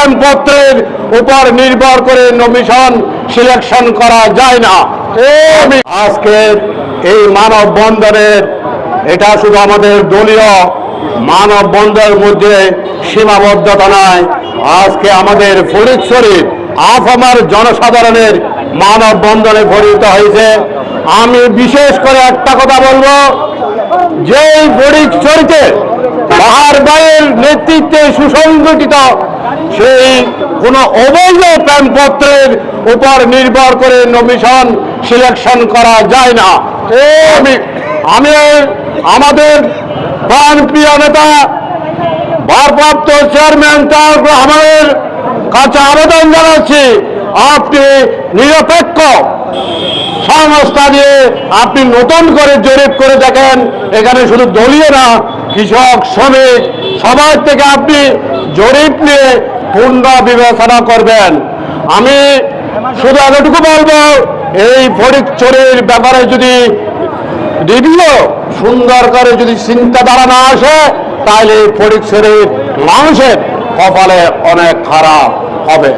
প্রেমপত্রের উপর নির্ভর করে নমিশন সিলেকশন করা যায় না। আজকে এই মানব বন্দরের এটা শুধু আমাদের দলীয় মানব বন্দরের মধ্যে সীমাবদ্ধতা নয়, আজকে আমাদের ফরিদশরীর আফামার জনসাধারণের মানব বন্দরে পরিণত হয়েছে। আমি বিশেষ করে একটা কথা বলব, যেই ফরিদশরীতে পাহাড় গায়ের নেতৃত্বে সুসংগঠিত সেই কোনো অবৈধ প্রেমপত্রের উপর নির্ভর করে নমিশন সিলেকশন করা যায় না। আমি আমি আমাদের প্রিয় নেতা, ভারপ্রাপ্ত চেয়ারম্যান তার আমাদের কাছে আবেদন জানাচ্ছি, আপনি নিরপেক্ষ সংস্থা দিয়ে আপনি নতুন করে জরিপ করে দেখেন, এখানে শুধু দলীয় না কৃষক, শ্রমিক সবার থেকে আপনি জরিপ নিয়ে পূর্ণ বিবেচনা করবেন। আমি শুধু এতটুকু বলব, এই ফরিদচরের ব্যাপারে যদি রিভিউ সুন্দর করে যদি চিন্তাধারা না আসে, তাহলে ফরিদচরের মানুষের কপালে অনেক খারাপ হবে।